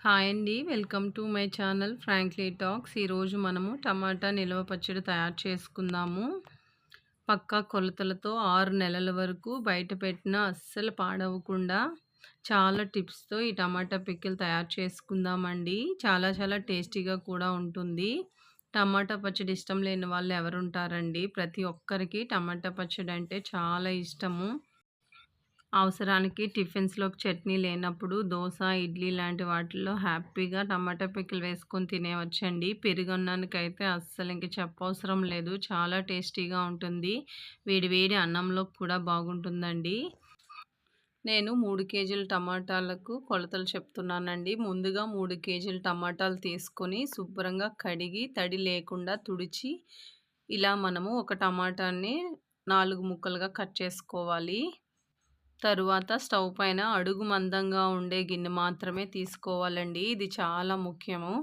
Hi అండి. Welcome to my channel frankly talks. ఈరోజు మనము టమాటా నిల్వ పచ్చడి తయారు చేసుకుందాము. పక్కా కొలతలతో ఆరు నెలల వరకు బయట పెట్టిన అస్సలు పాడవకుండా చాలా టిప్స్తో ఈ టమాటా పిక్కలు తయారు చేసుకుందామండి. చాలా చాలా టేస్టీగా కూడా ఉంటుంది. టమాటా పచ్చడి ఇష్టం లేని వాళ్ళు ఎవరు ఉంటారండి ప్రతి ఒక్కరికి టమాటా పచ్చడి అంటే చాలా ఇష్టము. అవసరానికి టిఫిన్స్లోకి చట్నీ లేనప్పుడు దోశ ఇడ్లీ లాంటి వాటిల్లో హ్యాపీగా టమాటా పిక్కలు వేసుకొని తినేవచ్చండి. పెరుగన్నానికైతే అస్సలు ఇంక చెప్పవసరం లేదు. చాలా టేస్టీగా ఉంటుంది. వేడి వేడి అన్నంలో కూడా బాగుంటుందండి. నేను మూడు కేజీల టమాటాలకు కొలతలు చెప్తున్నానండి. ముందుగా మూడు కేజీల టమాటాలు తీసుకొని శుభ్రంగా కడిగి తడి లేకుండా తుడిచి ఇలా మనము ఒక టమాటాని నాలుగు ముక్కలుగా కట్ చేసుకోవాలి. తరువాత స్టవ్ పైన అడుగు మందంగా ఉండే గిన్నె మాత్రమే తీసుకోవాలండి. ఇది చాలా ముఖ్యము.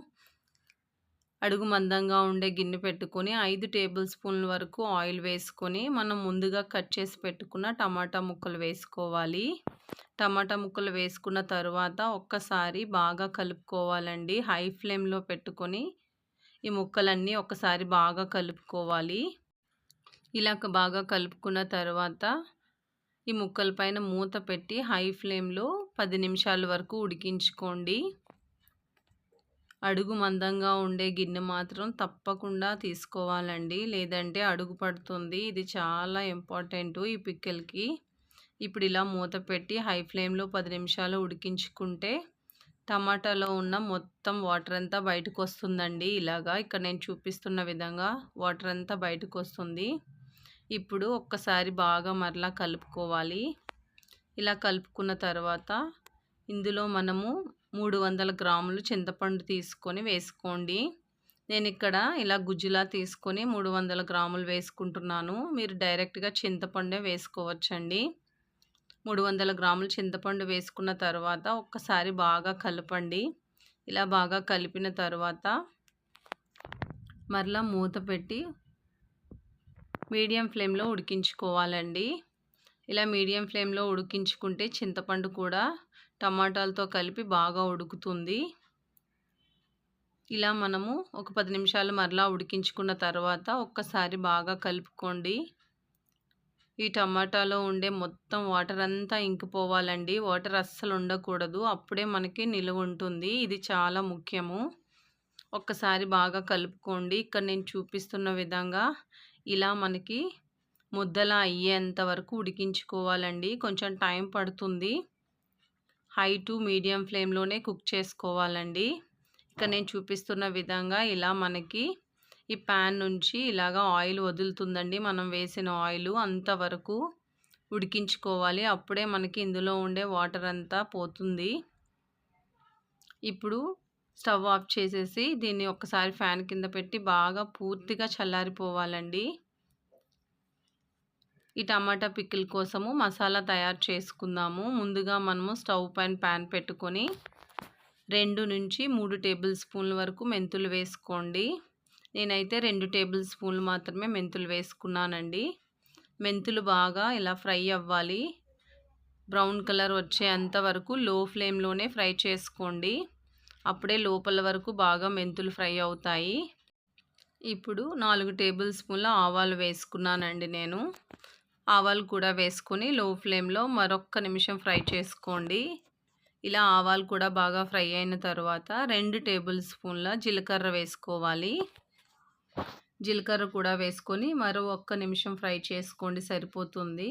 అడుగు మందంగా ఉండే గిన్నె పెట్టుకొని ఐదు టేబుల్ స్పూన్ల వరకు ఆయిల్ వేసుకొని మనం ముందుగా కట్ చేసి పెట్టుకున్న టమాటా ముక్కలు వేసుకోవాలి. టమాటా ముక్కలు వేసుకున్న తర్వాత ఒక్కసారి బాగా కలుపుకోవాలండి. హై ఫ్లేమ్లో పెట్టుకొని ఈ ముక్కలన్నీ ఒకసారి బాగా కలుపుకోవాలి. ఇలా బాగా కలుపుకున్న తర్వాత ఈ ముక్కల పైన మూత పెట్టి హై ఫ్లేమ్లో పది నిమిషాల వరకు ఉడికించుకోండి. అడుగు మందంగా ఉండే గిన్నె మాత్రం తప్పకుండా తీసుకోవాలండి. లేదంటే అడుగు పడుతుంది. ఇది చాలా ఇంపార్టెంట్ ఈ పిక్కెల్కి. ఇప్పుడు ఇలా మూత పెట్టి హై ఫ్లేమ్లో పది నిమిషాలు ఉడికించుకుంటే టమాటాలో ఉన్న మొత్తం వాటర్ అంతా బయటకు వస్తుందండి ఇలాగా ఇక్కడ నేను చూపిస్తున్న విధంగా వాటర్ అంతా బయటకు వస్తుంది ఇప్పుడు ఒక్కసారి బాగా మరలా కలుపుకోవాలి. ఇలా కలుపుకున్న తర్వాత ఇందులో మనము మూడు వందల గ్రాములు చింతపండు తీసుకొని వేసుకోండి. నేను ఇక్కడ ఇలా గుజ్జులా తీసుకొని మూడు వందల గ్రాములు వేసుకుంటున్నాను. మీరు డైరెక్ట్గా చింతపండే వేసుకోవచ్చండి. మూడు వందల గ్రాములు చింతపండు వేసుకున్న తర్వాత ఒక్కసారి బాగా కలపండి. ఇలా బాగా కలిపిన తర్వాత మరలా మూత పెట్టి మీడియం ఫ్లేమ్లో ఉడికించుకోవాలండి. ఇలా మీడియం ఫ్లేమ్లో ఉడికించుకుంటే చింతపండు కూడా టమాటాలతో కలిపి బాగా ఉడుకుతుంది. ఇలా మనము ఒక పది నిమిషాలు మరలా ఉడికించుకున్న తర్వాత ఒక్కసారి బాగా కలుపుకోండి. ఈ టమాటాలో ఉండే మొత్తం వాటర్ అంతా ఇంకిపోవాలండి. వాటర్ అస్సలు ఉండకూడదు. అప్పుడే మనకి నిలువ ఉంటుంది. ఇది చాలా ముఖ్యము. ఒక్కసారి బాగా కలుపుకోండి. ఇక్కడ నేను చూపిస్తున్న విధంగా ఇలా మనకి ముద్దలా అయ్యేంత వరకు ఉడికించుకోవాలండి. కొంచెం టైం పడుతుంది. హై టు మీడియం ఫ్లేమ్లోనే కుక్ చేసుకోవాలండి. ఇక్కడ నేను చూపిస్తున్న విధంగా ఇలా మనకి ఈ ప్యాన్ నుంచి ఇలాగా ఆయిల్ వదులుతుందండి. మనం వేసిన ఆయిల్ అంతవరకు ఉడికించుకోవాలి. అప్పుడే మనకి ఇందులో ఉండే వాటర్ అంతా పోతుంది. ఇప్పుడు స్టవ్ ఆఫ్ చేసేసి దీన్ని ఒక్కసారి ఫ్యాన్ కింద పెట్టి బాగా పూర్తిగా చల్లారిపోవాలండి. ఈ టమాటా పికిల్ కోసము మసాలా తయారు చేసుకుందాము. ముందుగా మనము స్టవ్ పైన ప్యాన్ పెట్టుకొని రెండు నుంచి మూడు టేబుల్ స్పూన్ల వరకు మెంతులు వేసుకోండి. నేనైతే రెండు టేబుల్ స్పూన్లు మాత్రమే మెంతులు వేసుకున్నానండి. మెంతులు బాగా ఇలా ఫ్రై అవ్వాలి. బ్రౌన్ కలర్ వచ్చేంత వరకు లో ఫ్లేమ్లోనే ఫ్రై చేసుకోండి. అప్పుడే లోపల వరకు బాగా మెంతులు ఫ్రై అవుతాయి. ఇప్పుడు నాలుగు టేబుల్ స్పూన్ల ఆవాలు వేసుకున్నానండి నేను. ఆవాలు కూడా వేసుకొని లో ఫ్లేమ్లో మరొక్క నిమిషం ఫ్రై చేసుకోండి. ఇలా ఆవాలు కూడా బాగా ఫ్రై అయిన తర్వాత రెండు టేబుల్ స్పూన్ల జీలకర్ర వేసుకోవాలి. జీలకర్ర కూడా వేసుకొని మరో ఒక్క నిమిషం ఫ్రై చేసుకోండి సరిపోతుంది.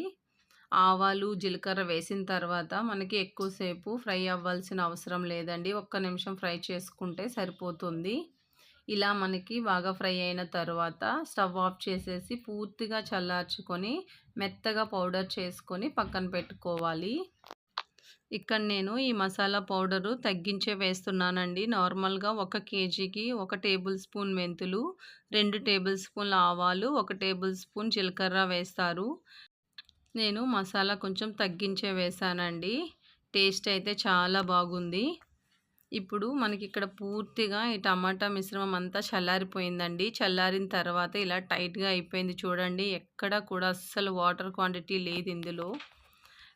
ఆవాలు జీలకర్ర వేసిన తర్వాత మనకి ఎక్కువసేపు ఫ్రై అవ్వాల్సిన అవసరం లేదండి. ఒక్క నిమిషం ఫ్రై చేసుకుంటే సరిపోతుంది. ఇలా మనకి బాగా ఫ్రై అయిన తర్వాత స్టవ్ ఆఫ్ చేసేసి పూర్తిగా చల్లార్చుకొని మెత్తగా పౌడర్ చేసుకొని పక్కన పెట్టుకోవాలి. ఇక్కడ నేను ఈ మసాలా పౌడరు తగ్గించే వేస్తున్నానండి. నార్మల్గా ఒక కేజీకి ఒక టేబుల్ స్పూన్ మెంతులు రెండు టేబుల్ స్పూన్ల ఆవాలు ఒక టేబుల్ స్పూన్ జీలకర్ర వేస్తారు. నేను మసాలా కొంచెం తగ్గించే వేసానండి. టేస్ట్ అయితే చాలా బాగుంది. ఇప్పుడు మనకి ఇక్కడ పూర్తిగా ఈ టమాటా మిశ్రమం అంతా చల్లారిపోయిందండి. చల్లారిన తర్వాత ఇలా టైట్గా అయిపోయింది చూడండి. ఎక్కడ కూడా అస్సలు వాటర్ క్వాంటిటీ లేదు ఇందులో.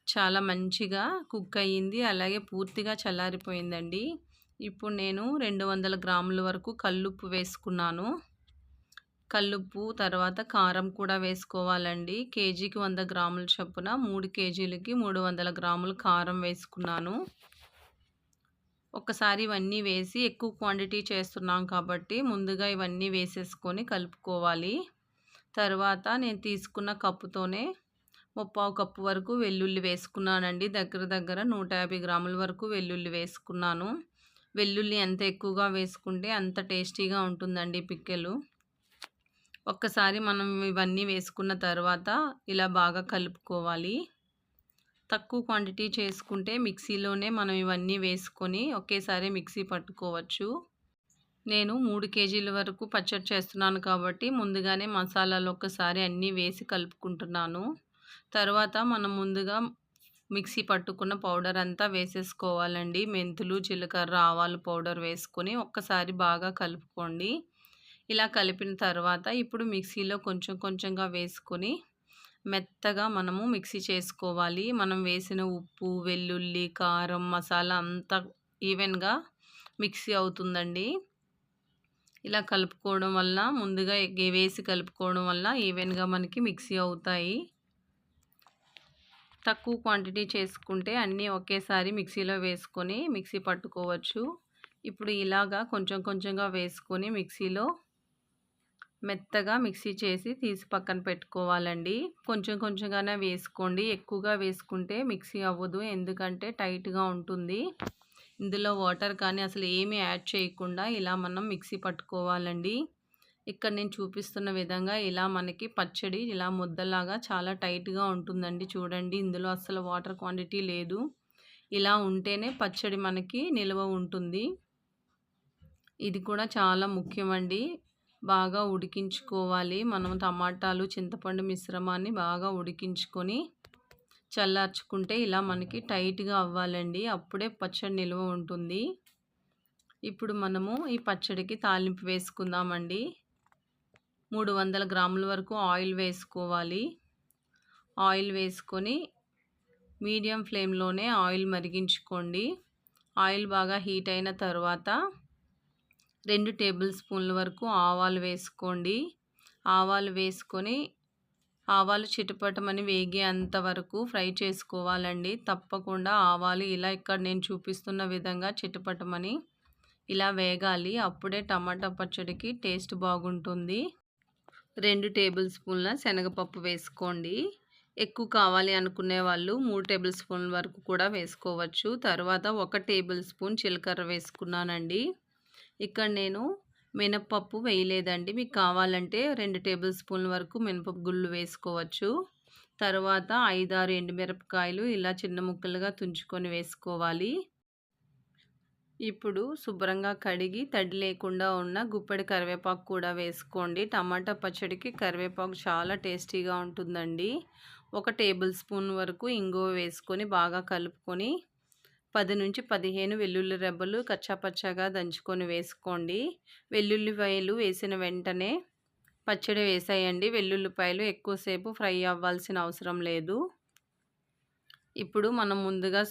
చాలా మంచిగా కుక్ అయ్యింది. అలాగే పూర్తిగా చల్లారిపోయిందండి. ఇప్పుడు నేను రెండు వందల గ్రాముల వరకు కల్లుప్పు వేసుకున్నాను. కల్లుప్పు తర్వాత కారం కూడా వేసుకోవాలండి. కేజీకి వంద గ్రాముల చొప్పున మూడు కేజీలకి మూడు వందల గ్రాములు కారం వేసుకున్నాను. ఒక్కసారి ఇవన్నీ వేసి ఎక్కువ క్వాంటిటీ చేస్తున్నాం కాబట్టి ముందుగా ఇవన్నీ వేసేసుకొని కలుపుకోవాలి. తర్వాత నేను తీసుకున్న కప్పుతోనే ముప్పావు కప్పు వరకు వెల్లుల్లి వేసుకున్నానండి. దగ్గర దగ్గర నూట యాభై గ్రాముల వరకు వెల్లుల్లి వేసుకున్నాను. వెల్లుల్లి ఎంత ఎక్కువగా వేసుకుంటే అంత టేస్టీగా ఉంటుందండి పిక్కెలు. ఒక్కసారి మనం ఇవన్నీ వేసుకున్న తర్వాత ఇలా బాగా కలుపుకోవాలి. తక్కువ క్వాంటిటీ చేసుకుంటే మిక్సీలోనే మనం ఇవన్నీ వేసుకొని ఒకేసారి మిక్సీ పట్టుకోవచ్చు. నేను మూడు కేజీల వరకు పచ్చడి చేస్తున్నాను కాబట్టి ముందుగానే మసాలాలు ఒకసారి అన్నీ వేసి కలుపుకుంటున్నాను. తర్వాత మనం ముందుగా మిక్సీ పట్టుకున్న పౌడర్ అంతా వేసేసుకోవాలండి. మెంతులు జీలకర్ర ఆవాలు పౌడర్ వేసుకొని ఒక్కసారి బాగా కలుపుకోండి. ఇలా కలిపిన తర్వాత ఇప్పుడు మిక్సీలో కొంచెం కొంచెంగా వేసుకొని మెత్తగా మనము మిక్సీ చేసుకోవాలి. మనం వేసిన ఉప్పు వెల్లుల్లి కారం మసాలా అంతా ఈవెన్గా మిక్సీ అవుతుందండి. ఇలా కలుపుకోవడం వల్ల ముందుగా వేసి కలుపుకోవడం వల్ల ఈవెన్గా మనకి మిక్సీ అవుతాయి. తక్కువ క్వాంటిటీ చేసుకుంటే అన్నీ ఒకేసారి మిక్సీలో వేసుకొని మిక్సీ పట్టుకోవచ్చు. ఇప్పుడు ఇలాగా కొంచెం కొంచెంగా వేసుకొని మిక్సీలో మెత్తగా మిక్సీ చేసి తీసి పక్కన పెట్టుకోవాలండి. కొంచెం కొంచెంగానే వేసుకోండి. ఎక్కువగా వేసుకుంటే మిక్సీ అవ్వదు. ఎందుకంటే టైట్గా ఉంటుంది. ఇందులో వాటర్ కానీ అసలు ఏమీ యాడ్ చేయకుండా ఇలా మనం మిక్సీ పట్టుకోవాలండి. ఇక్కడ నేను చూపిస్తున్న విధంగా ఇలా మనకి పచ్చడి ఇలా ముద్దలాగా చాలా టైట్గా ఉంటుందండి. చూడండి ఇందులో అసలు వాటర్ క్వాంటిటీ లేదు. ఇలా ఉంటేనే పచ్చడి మనకి నిల్వ ఉంటుంది. ఇది కూడా చాలా ముఖ్యమండి. బాగా ఉడికించుకోవాలి. మనం టమాటాలు చింతపండు మిశ్రమాన్ని బాగా ఉడికించుకొని చల్లార్చుకుంటే ఇలా మనకి టైట్గా అవ్వాలండి. అప్పుడే పచ్చడి నిల్వ ఉంటుంది. ఇప్పుడు మనము ఈ పచ్చడికి తాలింపు వేసుకుందామండి. మూడు వందల గ్రాముల వరకు ఆయిల్ వేసుకోవాలి. ఆయిల్ వేసుకొని మీడియం ఫ్లేమ్లోనే ఆయిల్ మరిగించుకోండి. ఆయిల్ బాగా హీట్ అయిన తర్వాత రెండు టేబుల్ స్పూన్ల వరకు ఆవాలు వేసుకోండి. ఆవాలు వేసుకొని ఆవాలు చిటపటమని వేగేంత వరకు ఫ్రై చేసుకోవాలండి. తప్పకుండా ఆవాలు ఇలా ఇక్కడ నేను చూపిస్తున్న విధంగా చిటపటమని ఇలా వేగాలి. అప్పుడే టమాటా పచ్చడికి టేస్ట్ బాగుంటుంది. రెండు టేబుల్ స్పూన్ల శనగపప్పు వేసుకోండి. ఎక్కువ కావాలి అనుకునే వాళ్ళు మూడు టేబుల్ స్పూన్ల వరకు కూడా వేసుకోవచ్చు. తర్వాత ఒక టేబుల్ స్పూన్ జీలకర్ర వేసుకున్నానండి. ఇక్కడ నేను మినప్పప్పు వేయలేదండి. మీకు కావాలంటే రెండు టేబుల్ స్పూన్ల వరకు మినపప్పు గుళ్ళు వేసుకోవచ్చు. తర్వాత ఐదారు ఎండుమిరపకాయలు ఇలా చిన్న ముక్కలుగా తుంచుకొని వేసుకోవాలి. ఇప్పుడు శుభ్రంగా కడిగి తడి లేకుండా ఉన్న గుప్పెడి కరివేపాకు కూడా వేసుకోండి. టమాటా పచ్చడికి కరివేపాకు చాలా టేస్టీగా ఉంటుందండి. ఒక టేబుల్ స్పూన్ వరకు ఇంగువ వేసుకొని బాగా కలుపుకొని పది నుంచి పదిహేను వెల్లుల్లి రెబ్బలు కచ్చాపచ్చాగా దంచుకొని వేసుకోండి. వెల్లుల్లిపాయలు వేసిన వెంటనే పచ్చడి వేసేయండి. వెల్లుల్లిపాయలు ఎక్కువసేపు ఫ్రై అవ్వాల్సిన అవసరం లేదు. ఇప్పుడు మనం ముందుగా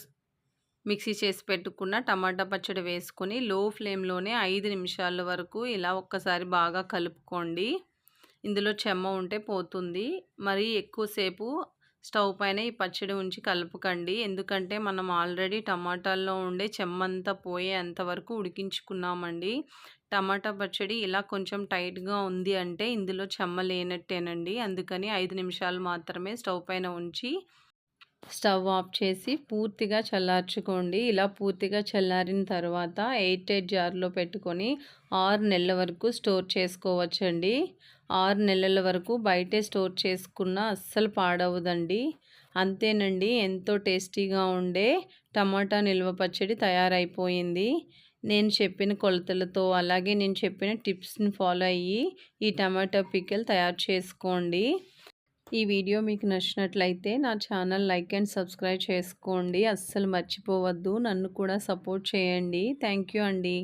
మిక్సీ చేసి పెట్టుకున్న టమాటా పచ్చడి వేసుకొని లో ఫ్లేమ్లోనే ఐదు నిమిషాల వరకు ఇలా ఒక్కసారి బాగా కలుపుకోండి. ఇందులో చెమ్మ ఉంటే పోతుంది. మరి ఎక్కువసేపు స్టవ్ పైన ఈ పచ్చడి ఉంచి కలపకండి. ఎందుకంటే మనం ఆల్రెడీ టమాటాల్లో ఉండే చెమ్మంతా పోయే అంతవరకు ఉడికించుకున్నామండి. టమాటా పచ్చడి ఇలా కొంచెం టైట్గా ఉంది అంటే ఇందులో చెమ్మ లేనట్టేనండి. అందుకని ఐదు నిమిషాలు మాత్రమే స్టవ్ పైన ఉంచి స్టవ్ ఆఫ్ చేసి పూర్తిగా చల్లార్చుకోండి. ఇలా పూర్తిగా చల్లారిన తర్వాత ఎయిట్ ఎయిట్ జార్లో పెట్టుకొని ఆరు నెలల వరకు స్టోర్ చేసుకోవచ్చండి. ఆరు నెలల వరకు బయటే స్టోర్ చేసుకున్న అస్సలు పాడవదండి. అంతేనండి ఎంతో టేస్టీగా ఉండే టమాటా నిల్వ పచ్చడి తయారైపోయింది. నేను చెప్పిన కొలతలతో అలాగే నేను చెప్పిన టిప్స్ని ఫాలో అయ్యి ఈ టమాటా పికెల్ తయారు చేసుకోండి. ఈ వీడియో మీకు నచ్చినట్లయితే నా ఛానల్ లైక్ అండ్ సబ్స్క్రైబ్ చేసుకోండి. అస్సలు మర్చిపోవద్దు. నన్ను కూడా సపోర్ట్ చేయండి. థ్యాంక్ యూ అండి.